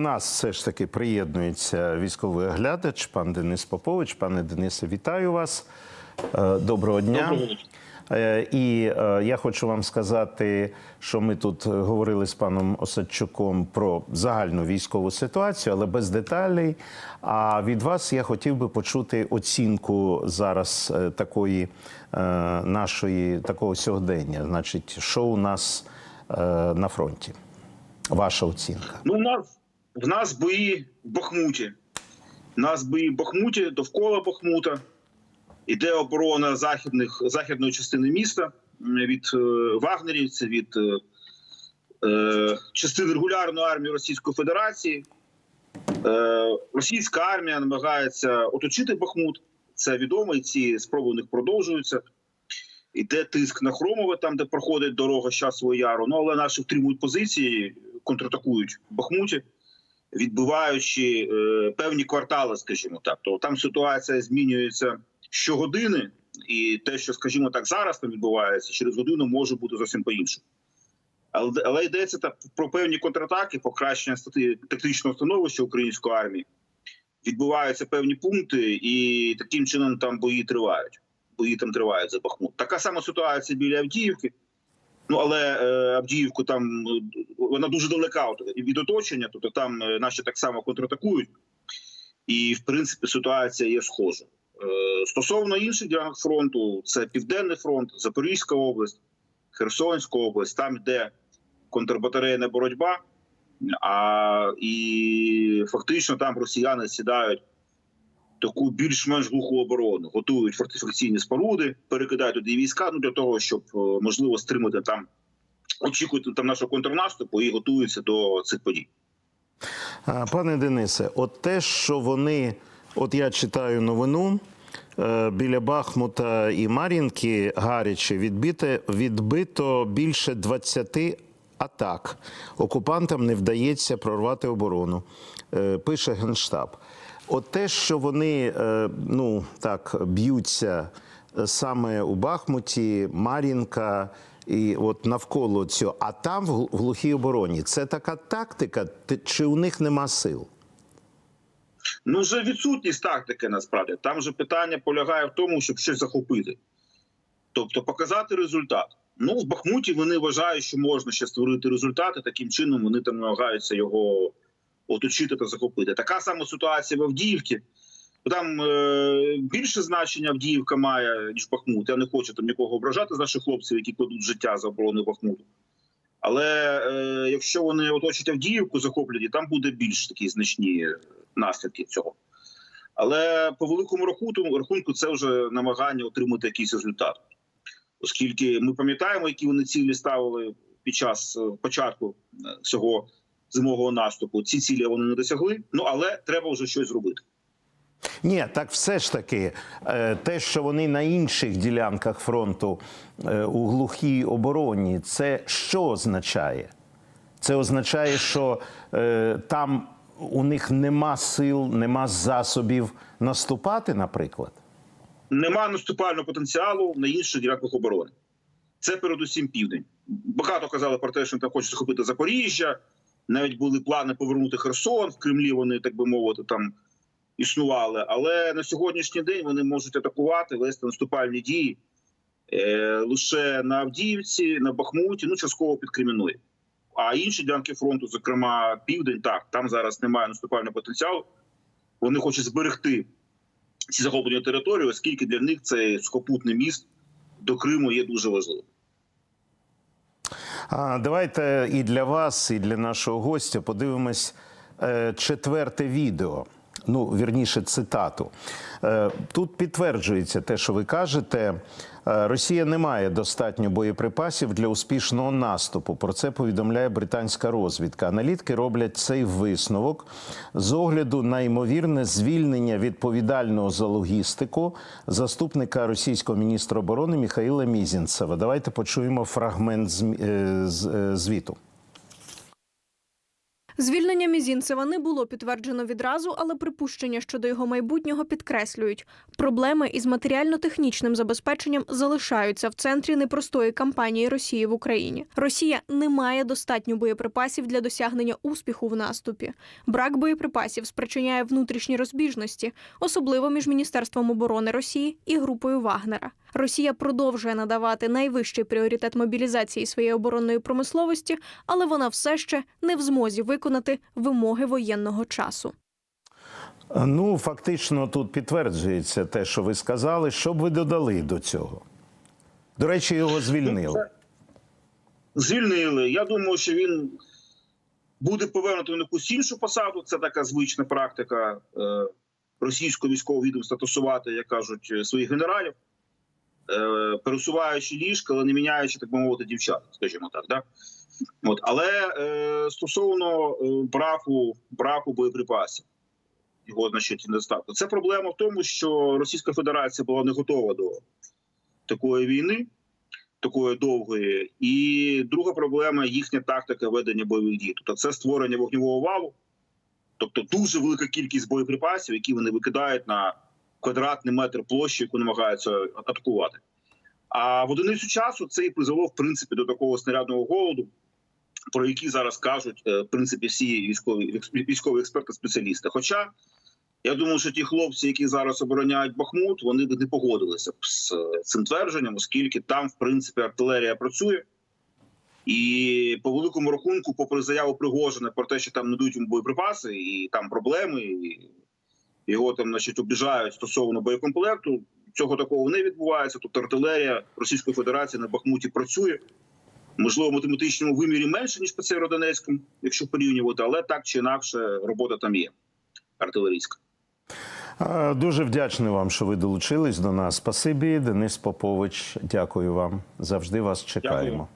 У нас все ж таки приєднується військовий оглядач, пан Денис Попович. Пане Денисе, вітаю вас. Е, Доброго дня. Е, І е, я хочу вам сказати, що ми тут говорили з паном Осадчуком про загальну військову ситуацію, але без деталей. А від вас я хотів би почути оцінку зараз такої нашої такого сьогодення. Значить, що у нас на фронті? Ваша оцінка. Ну, в нас в нас бої в Бахмуті. У нас бої в Бахмуті довкола Бахмута. Іде оборона західних, західної частини міста від е, вагнерівців, від е, е, частин регулярної армії Російської Федерації. Е, російська армія намагається оточити Бахмут. Це відомо, і ці спроби у них продовжуються. Іде тиск на Хромове, там, де проходить дорога з Часового Яру. Ну, але наші втримують позиції, контратакують в Бахмуті, відбиваючи е, певні квартали, скажімо так. То там ситуація змінюється щогодини, і те, що, скажімо так, зараз там відбувається, через годину може бути зовсім по-іншому. Але, але йдеться так про певні контратаки, покращення стати тактичного становища української армії. Відбуваються певні пункти, і таким чином там бої тривають. Бої там тривають за Бахмут. Така сама ситуація біля Авдіївки. Ну але е, Авдіївку там е, вона дуже далека від оточення, тобто там е, наші так само контратакують, і в принципі ситуація є схожа. Е, стосовно інших ділянок фронту, це Південний фронт, Запорізька область, Херсонська область, там йде контрбатарейна боротьба, а і фактично там росіяни сідають таку більш-менш глуху оборону, готують фортифікаційні споруди, перекидають туди війська ну, для того, щоб е, можливо стримати там, очікувати там нашого контрнаступу і готуються до цих подій. Пане Денисе, от те, що вони, от я читаю новину. е, Біля Бахмута і Мар'їнки гаряче відбите, відбито більше 20 атак. Окупантам не вдається прорвати оборону, е, пише Генштаб. От те, що вони е, ну, так, б'ються е, саме у Бахмуті, Мар'їнка, і от навколо цього, а там в глухій обороні. Це така тактика, чи у них нема сил? Ну, вже відсутність тактики насправді. Там же питання полягає в тому, щоб щось захопити, тобто показати результат. Ну, в Бахмуті вони вважають, що можна ще створити результати. Таким чином вони там намагаються його оточити та захопити. Така сама ситуація в Авдіївці. Там е, більше значення Авдіївка має, ніж Бахмут. Я не хочу там нікого ображати з наших хлопців, які кладуть життя за оборону Бахмуту. Але е, якщо вони оточать Авдіївку, захоплять, і там буде більш такі значні наслідки цього. Але по великому рахунку, рахунку це вже намагання отримати якийсь результат, оскільки ми пам'ятаємо, які вони цілі ставили під час е, початку е, цього зимового наступу. Ці цілі вони не досягли. Ну але треба вже щось зробити. Ні, так все ж таки, е, те, що вони на інших ділянках фронту е, у глухій обороні, це що означає? Це означає, що е, там у них нема сил, нема засобів наступати, наприклад. Нема наступального потенціалу на інших ділянках оборони. Це передусім південь. Багато казали про те, що там хочуть захопити Запоріжжя. Навіть були плани повернути Херсон в Кремлі. Вони так би мовити там існували. Але на сьогоднішній день вони можуть атакувати, вести наступальні дії е, лише на Авдіївці, на Бахмуті, ну частково під Креміною. А інші ділянки фронту, зокрема Південь, так там зараз немає наступального потенціалу. Вони хочуть зберегти ці захоплені території, оскільки для них цей сухопутний міст до Криму є дуже важливим. Давайте і для вас, і для нашого гостя подивимось е, четверте відео. Ну, вірніше, цитату. Е, тут підтверджується те, що ви кажете. Е, Росія не має достатньо боєприпасів для успішного наступу. Про це повідомляє британська розвідка. Аналітики роблять цей висновок з огляду на ймовірне звільнення відповідального за логістику заступника російського міністра оборони Міхаїла Мізінцева. Давайте почуємо фрагмент е, звіту. Звільнення Мізінцева не було підтверджено відразу, але припущення щодо його майбутнього підкреслюють. Проблеми із матеріально-технічним забезпеченням залишаються в центрі непростої кампанії Росії в Україні. Росія не має достатньо боєприпасів для досягнення успіху в наступі. Брак боєприпасів спричиняє внутрішні розбіжності, особливо між Міністерством оборони Росії і групою Вагнера. Росія продовжує надавати найвищий пріоритет мобілізації своєї оборонної промисловості, але вона все ще не в змозі виконати вимоги воєнного часу. Ну, фактично, тут підтверджується те, що ви сказали. Що б ви додали до цього? До речі, його звільнили. Звільнили. Я думаю, що він буде повернутий на якусь іншу посаду. Це така звична практика е, російського військового відомства стосувати, як кажуть, е, своїх генералів, е, пересуваючи ліжка, але не міняючи, так би мовити, дівчат, скажімо так. Да? От. Але е, стосовно е, браку, браку боєприпасів, його значить недостатку, це проблема в тому, що Російська Федерація була не готова до такої війни такої довгої. І друга проблема їхня тактика ведення бойових дій. Тобто це створення вогневого валу, тобто дуже велика кількість боєприпасів, які вони викидають на квадратний метр площі, яку намагаються атакувати. А в одиницю часу це і призвело в принципі до такого снарядного голоду, про який зараз кажуть е, в принципі всі військові військові експерти, спеціалісти. Хоча я думаю, що ті хлопці, які зараз обороняють Бахмут, вони б не погодилися б з е, цим твердженням, оскільки там, в принципі, артилерія працює. І по великому рахунку, попри заяву Пригожина про те, що там не йому боєприпаси, і там проблеми, і його там, значить, обіжають стосовно боєкомплекту. Цього такого не відбувається. Тобто артилерія Російської Федерації на Бахмуті працює. Можливо, в математичному вимірі менше, ніж по Сєвєродонецькому, якщо порівнювати, але так чи інакше робота там є артилерійська. Дуже вдячний вам, що ви долучились до нас. Спасибі, Денис Попович. Дякую вам. Завжди вас чекаємо.